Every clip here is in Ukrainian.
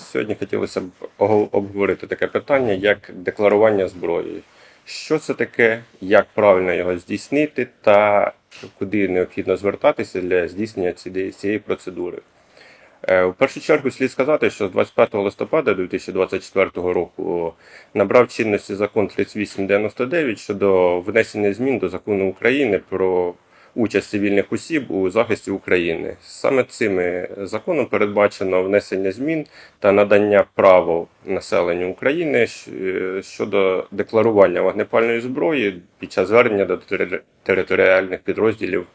Сьогодні хотілося б обговорити таке питання, як декларування зброї. Що це таке, як правильно його здійснити та куди необхідно звертатися для здійснення цієї, процедури. Е, В першу чергу слід сказати, що з 25 листопада 2024 року набрав чинності закон 3899 щодо внесення змін до закону України про участь цивільних осіб у захисті України. Саме цим законом передбачено внесення змін та надання права населенню України е, щодо декларування вогнепальної зброї під час звернення до територіальних підрозділів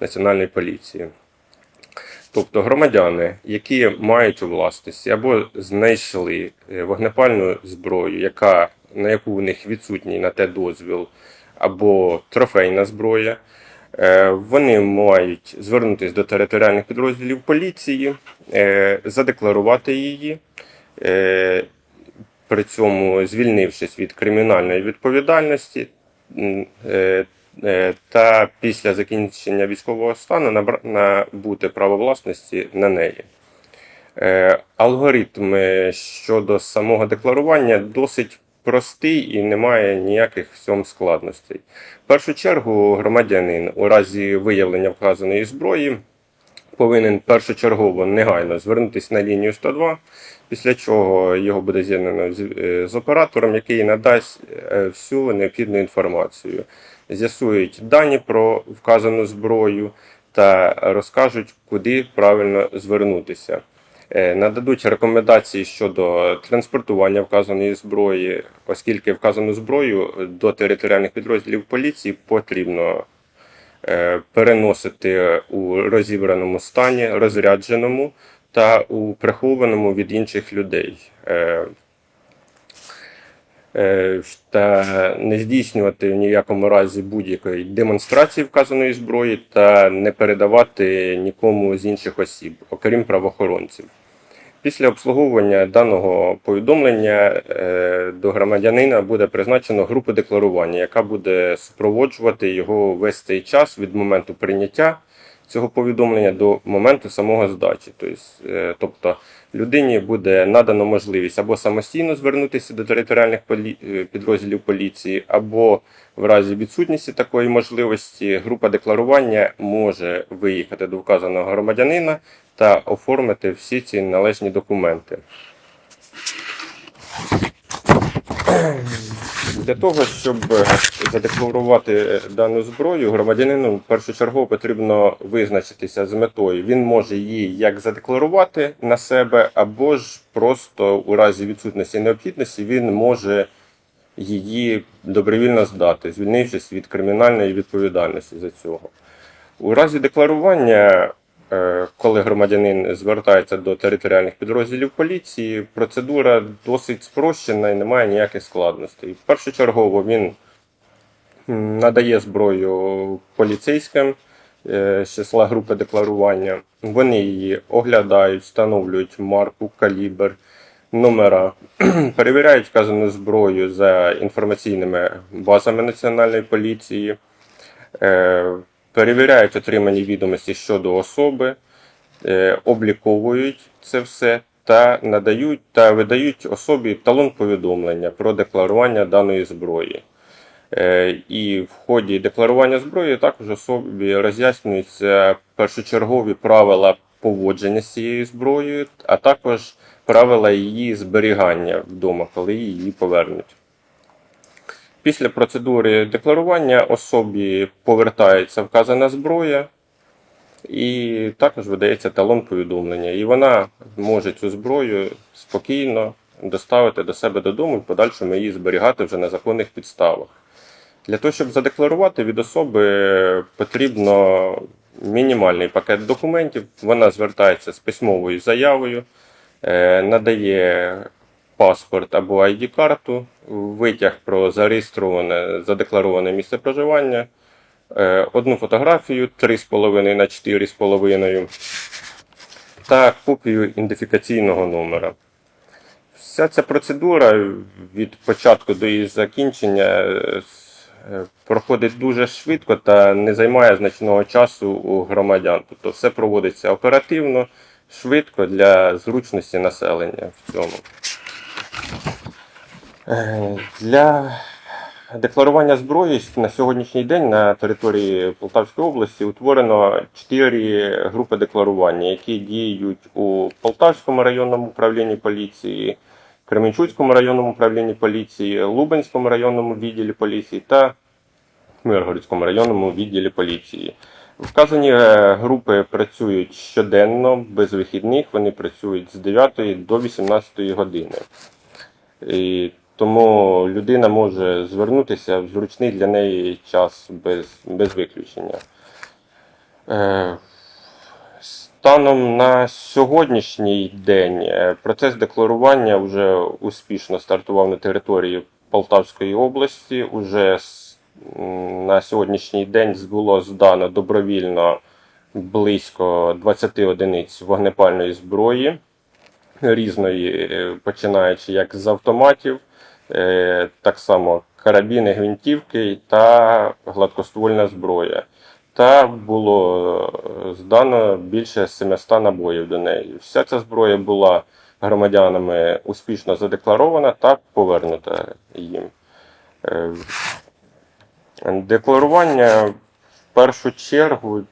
Національної поліції. Тобто громадяни, які мають у власності або знайшли е, вогнепальну зброю, яка, на яку у них відсутній на те дозвіл, або трофейна зброя, е, вони мають звернутися до територіальних підрозділів поліції, е, задекларувати її, е, при цьому звільнившись від кримінальної відповідальності е, е, та після закінчення військового стану набути право власності на неї. Е, Алгоритм е, щодо самого декларування досить простий і немає ніяких в цьому складностей. В першу чергу громадянин у разі виявлення вказаної зброї повинен першочергово негайно звернутися на лінію 102, після чого його буде з'єднано з, е, оператором, який надасть е, всю необхідну інформацію. З'ясують дані про вказану зброю та розкажуть, куди правильно звернутися. Е, Нададуть рекомендації щодо транспортування вказаної зброї, оскільки вказану зброю до територіальних підрозділів поліції потрібно е, переносити у розібраному стані, розрядженому та у прихованому від інших людей. Е, Та не здійснювати в ніякому разі будь-якої демонстрації вказаної зброї та не передавати нікому з інших осіб, окрім правоохоронців. Після обслуговування даного повідомлення е, до громадянина буде призначено групу декларування, яка буде супроводжувати його весь цей час від моменту прийняття цього повідомлення до моменту самого здачі. Тобто, е, тобто людині буде надано можливість або самостійно звернутися до територіальних е, підрозділів поліції, або в разі відсутності такої можливості група декларування може виїхати до вказаного громадянина та оформити всі ці належні документи. Для того, щоб е, задекларувати е, дану зброю, громадянину першочергово потрібно визначитися з метою. Він може її як задекларувати на себе, або ж просто у разі відсутності необхідності він може її добровільно здати, звільнившись від кримінальної відповідальності за цього. У разі декларування, коли громадянин звертається до територіальних підрозділів поліції, процедура досить спрощена і немає ніяких складностей. Першочергово він надає зброю поліцейським е, з числа групи декларування. Вони її оглядають, встановлюють марку, калібр, номера, перевіряють вказану зброю за інформаційними базами Національної поліції. Перевіряють отримані відомості щодо особи, е, обліковують це все та надають та видають особі талон повідомлення про декларування даної зброї. Е, І в ході декларування зброї також особі роз'яснюються першочергові правила поводження з цією зброєю, а також правила її зберігання вдома, коли її повернуть. Після процедури декларування особі повертається вказана зброя і також видається талон повідомлення. І вона може цю зброю спокійно доставити до себе додому і в подальшому її зберігати вже на законних підставах. Для того, щоб задекларувати від особи, потрібно мінімальний пакет документів. Вона звертається з письмовою заявою, е, надає паспорт або ID-карту, витяг про зареєстроване, задеклароване місце проживання, е, одну фотографію 3,5 на 4,5 та копію ідентифікаційного номера. Вся ця процедура від початку до її закінчення е, е, проходить дуже швидко та не займає значного часу у громадян. Тобто все проводиться оперативно, швидко для зручності населення в цьому. Е, Для декларування зброї на сьогоднішній день на території Полтавської області утворено чотири групи декларування, які діють у Полтавському районному управлінні поліції, Кременчуцькому районному управлінні поліції, Лубенському районному відділі поліції та Миргородському районному відділі поліції. Вказані е, групи працюють щоденно, без вихідних. Вони працюють з 9 до 18 години. Тому людина може звернутися в зручний для неї час без, без виключення. Е, Станом на сьогоднішній день е, процес декларування вже успішно стартував на території Полтавської області. Уже на сьогоднішній день було здано добровільно близько 20 одиниць вогнепальної зброї різної, е, починаючи як з автоматів, так само карабіни, гвинтівки та гладкоствольна зброя. Та було е, здано більше 700 набоїв до неї. Вся ця зброя була громадянами успішно задекларована та повернута їм. Е, Декларування в першу чергу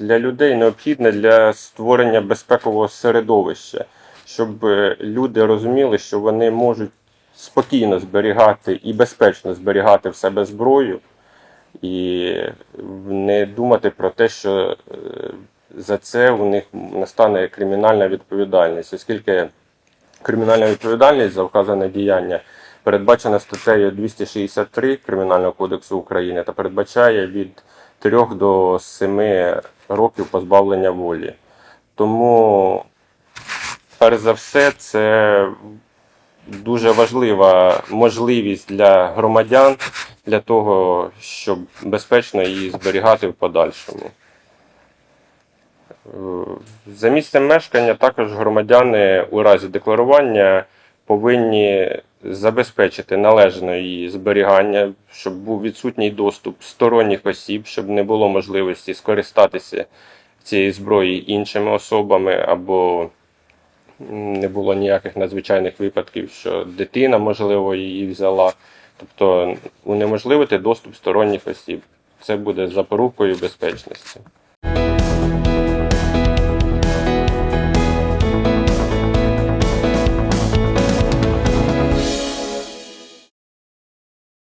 для людей необхідне для створення безпекового середовища, щоб е, люди розуміли, що вони можуть спокійно зберігати і безпечно зберігати в себе зброю, і не думати про те, що е, за це у них настане кримінальна відповідальність, оскільки кримінальна відповідальність за вказане діяння передбачена статтею 263 Кримінального кодексу України та передбачає від 3 до 7 років позбавлення волі. Тому, перш за все, це дуже важлива можливість для громадян для того, щоб безпечно її зберігати в подальшому. Е, За місцем мешкання також громадяни у разі декларування повинні забезпечити належне її зберігання, щоб був відсутній доступ сторонніх осіб, щоб не було можливості скористатися цією зброєю іншими особами, або не було ніяких надзвичайних випадків, що дитина, можливо, її взяла. Тобто унеможливити доступ сторонніх осіб. Це буде запорукою безпечності.